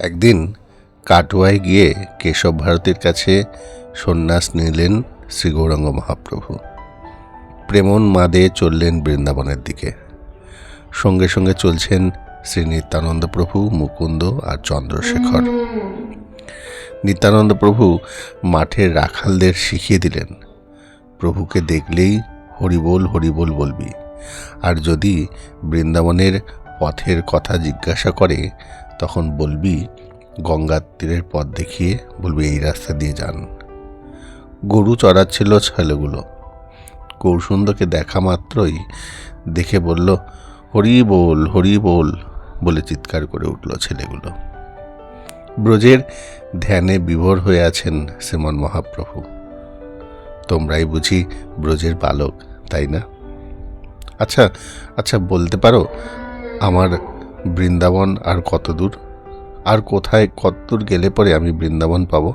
একদিন কাটোয়ায় গিয়ে কেশব ভারতীর কাছে সন্ন্যাস নিলেন শ্রী গৌরাঙ্গ মহাপ্রভু। প্রেমন মাদে চললেন বৃন্দাবনের দিকে। সঙ্গে সঙ্গে চলছেন শ্রী নিত্যানন্দ প্রভু, মুকুন্দ আর চন্দ্রশেখর। নিত্যানন্দ প্রভু মাঠের রাখালদের শিখিয়ে দিলেন, প্রভুকে দেখলেই হরিবোল হরিবোল বলবি। আর যদি বৃন্দাবনের পথের কথা জিজ্ঞাসা করে তখন বলবি, গঙ্গার তীরের পথ দেখিয়ে বলবি, এই রাস্তা দিয়ে যান। গরু চড়াচ্ছিল ছেলেগুলো। কৌসুন্দকে দেখা মাত্রই দেখে বলল, হরি বল হরি বল, বলে চিৎকার করে উঠল ছেলেগুলো। ব্রজের ধ্যানে বিভোর হয়ে আছেন শ্রীমন মহাপ্রভু। তোমরাই বুঝি ব্রজের বালক তাই না? আচ্ছা আচ্ছা বলতে পারো, আমার বৃন্দাবন আর কত দূর? আর কোথায় কত দূর গেলে পরে আমি বৃন্দাবন পাব?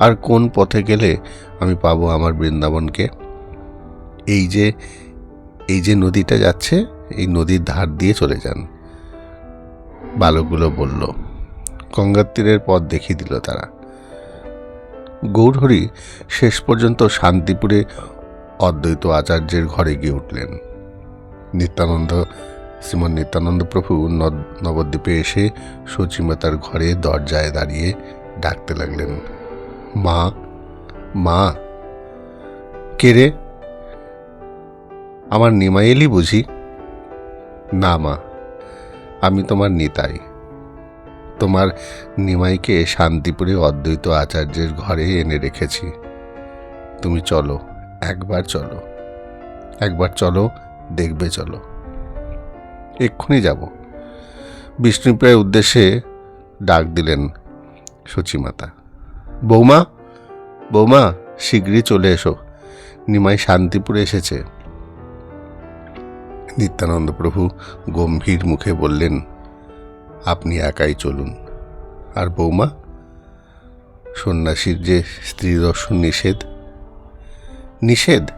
আর কোন পথে গেলে আমি পাব আমার বৃন্দাবনকে? এই যে এই যে নদীটা যাচ্ছে, এই নদীর ধার দিয়ে চলে যান। বালকগুলো বলল গঙ্গার তীরের পথ দেখিয়ে দিল তারা। গৌরহরি শেষ পর্যন্ত শান্তিপুরে অদ্বৈত আচার্যের ঘরে গিয়ে উঠলেন। নিত্যানন্দ শ্রীমন নিত্যানন্দ প্রভু নবদ্বীপে এসে সচিমাতার ঘরে দরজায় দাঁড়িয়ে ডাকতে লাগলেন, মা মা, কে রে? আমার নিমাই এলি বুঝি? না, মা, আমি তোমার নিতাই। তোমার নিমাইকে শান্তিপুরে অদ্বৈত আচার্যের ঘরে এনে রেখেছি। তুমি চলো, একবার চলো একবার চলো, দেখবে চলো। এক্ষুনি যাব। বিষ্ণুপ্রায় উদ্দেশ্যে ডাক দিলেন সচিমাতা বৌমা বৌমা শীঘ্রই চলে এসো। নিমাই শান্তিপুরে এসেছে। নিত্যানন্দ প্রভু গম্ভীর মুখে বললেন, আপনি একাই চলুন। আর বৌমা, সন্ন্যাসীর যে স্ত্রী দর্শন নিষেধ? নিষেধ?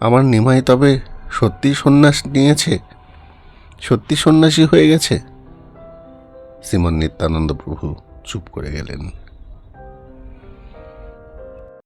আমার নিমাই তবে সত্যি সন্ন্যাস নিয়েছে? সত্যি সন্ন্যাসী হয়ে গেছে? শ্রীমন নিত্যানন্দ প্রভু চুপ করে গেলেন।